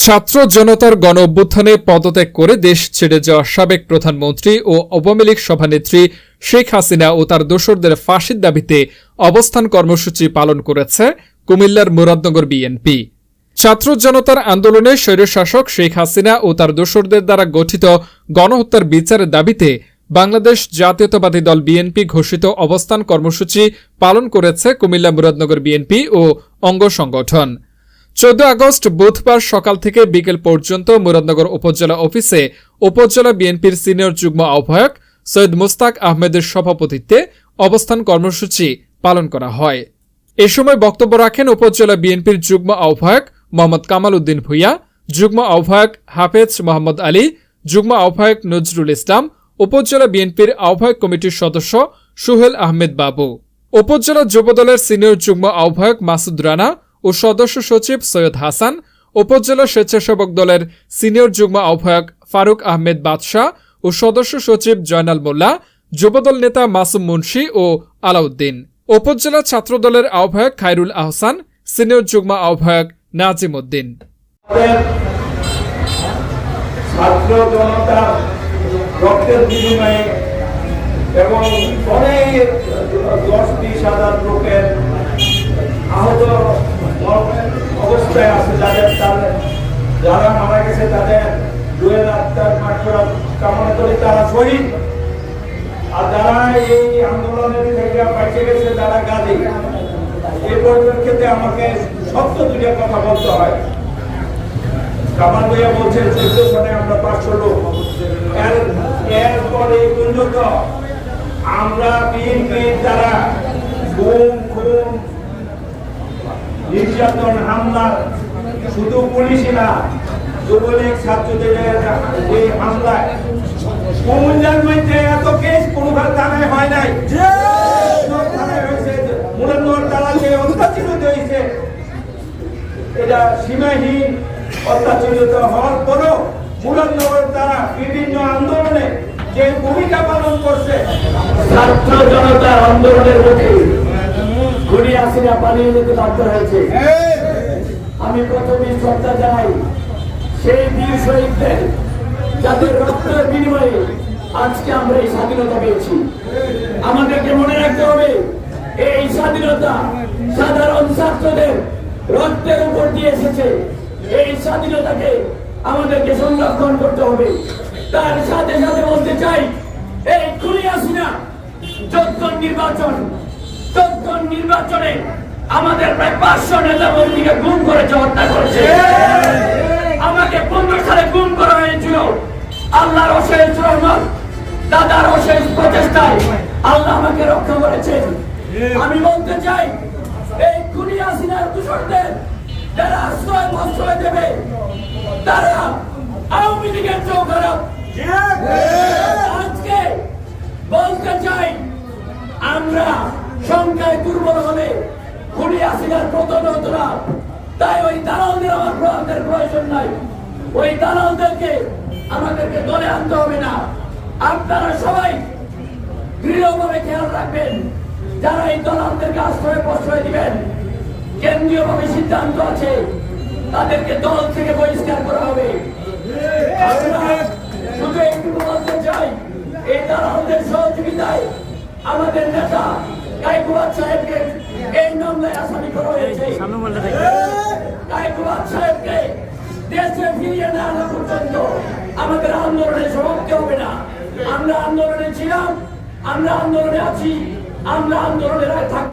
ছাত্র জনতার গণ অভ্যুত্থানে পদত্যাগ করে দেশ ছেড়ে যাওয়া সাবেক প্রধানমন্ত্রী ও আওয়ামী লীগ সভানেত্রী শেখ হাসিনা ও তার দোসরদের ফাঁসির দাবিতে অবস্থান কর্মসূচি পালন করেছে কুমিল্লার মুরাদনগর বিএনপি। ছাত্র জনতার আন্দোলনে স্বৈরশাসক শেখ হাসিনা ও তার দোসরদের দ্বারা গঠিত গণহত্যার বিচারের দাবিতে বাংলাদেশ জাতীয়তাবাদী দল বিএনপি ঘোষিত অবস্থান কর্মসূচি পালন করেছে কুমিল্লা মুরাদনগর বিএনপি ও অঙ্গ সংগঠন। চোদ্দ আগস্ট বুধবার সকাল থেকে বিকেল পর্যন্ত মুরাদনগর উপজেলা অফিসে উপজেলা বিএনপির সিনিয়র যুগ্ম আহ্বায়ক সৈয়দ মুস্তাক আহমেদের সভাপতিত্বে অবস্থান কর্মসূচি পালন করা হয়। এ সময় বক্তব্য রাখেন উপজেলা বিএনপির যুগ্ম আহ্বায়ক মোহাম্মদ কামাল উদ্দিন ভুইয়া, যুগ্ম আহ্বায়ক হাফেজ মোহাম্মদ আলী, যুগ্ম আহ্বায়ক নজরুল ইসলাম, উপজেলা বিএনপির আহ্বায়ক কমিটির সদস্য সুহেল আহমেদ বাবু। উপজেলা যুবদলের সিনিয়র যুগ্ম আহ্বায়ক মাসুদ রানা ও সদস্য সচিব সৈয়দ হাসান, উপজেলা স্বেচ্ছাসেবক দলের সিনিয়র যুগ্ম আহ্বায়ক ফারুক আহমেদ বাদশাহ ও সদস্য সচিব জয়নাল মোল্লা, যুবদল নেতা মাসুম মুন্সি ও আলাউদ্দিন। উপজেলা ছাত্রদলের আহ্বায়ক খায়রুল আহসান, সিনিয়র যুগ্ম আহ্বায়ক নাজিম উদ্দিন। ছাত্র জনতা রক্তের বিনিময়ে এবং অনেক দশ বিশ হাজার লোকের কামনা করে তারা শহীদ আর যারা এই আন্দোলনের থেকে বেঁচে গেছে, তারা গাজী। এই পরিপ্রেক্ষিতে আমাকে সত্য দুটো কথা বলতে হয়। কামাল ভাইয়া বলছেন চোদ্দ সনে আমরা পাঁচশো লোক এর, এরপরে পর্যন্ত আমরা বিএনপি দ্বারা গুম, খুন, নির্যাতন, হামলা, শুধু পুলিশই না যুবলীগ ছাত্রদের এই হামলায়। কুমিল্লার মধ্যে এত কেস কোনো থানায় হয় নাই। তারা বিভিন্ন আন্দোলনে যে ভূমিকা পালন করছে আন্দোলনের ঘুরে আসিনা পালিয়ে হয়েছে। আমি প্রথমে শ্রদ্ধা জানাই সেই বীর শহীদদের যাদের রক্তের বিনিময়ে আজকে আমরা এই স্বাধীনতা পেয়েছি। আমাদেরকে মনে রাখতে হবে, এই স্বাধীনতা সাধারণ ছাত্রদের রক্তের উপর দিয়ে এসেছে। এই স্বাধীনতাকে আমাদেরকে সংরক্ষণ করতে হবে। তার সাথে সাথে বলতে চাই, এই খুলি আসি না যোগ্য নির্বাচন যোগ্য নির্বাচনে আমাদের প্রায় পাঁচশো নেতা মন্ত্রীকে গুম করেছে, হত্যা করেছে আমাকে পনেরো সালে গুম করা হয়েছিল আল্লাহর অশেষ রহমত দাদার অশেষ প্রচেষ্টায় আল্লাহ আমাকে রক্ষা করেছেন। আমি বলতে চাই এই খুনি আসিনার দূষণদের যারা আশ্রয় প্রশ্রয় দেবে তারা আওয়ামী লীগের চেয়েও খারাপ আজকে বলতে চাই আমরা সংখ্যায় দুর্বল হলে খুনি আসিনার পতন হতো না তাই ওই দালালদের আমার প্রয়োজন নাই। ওই দালালদেরকে আমাদেরকে দলে আনতে হবে না। আপনারা সবাই দৃঢ়ভাবে খেয়াল রাখবেন যারা এই দল দলালদেরকে আশ্রয় প্রশ্রয় দিবেন কেন্দ্রীয়ভাবে সিদ্ধান্ত আছে তাদেরকে দল থেকে বহিষ্কার করা হবে। শুধু একটু বলতে চাই এই দালালদের সহযোগিতায় আমাদের নেতা গাইকুবাদ সাহেবকে এই মামলায় আসামি করা হয়েছে। গাইকুবাদ সাহেবকে দেশে ফিরিয়ে না আনা পর্যন্ত আমাদের আন্দোলনের সমাপ্তি হবে না আমরা আন্দোলনে ছিলাম আমরা আন্দোলনে আছি আমরা আন্দোলনে থাকব।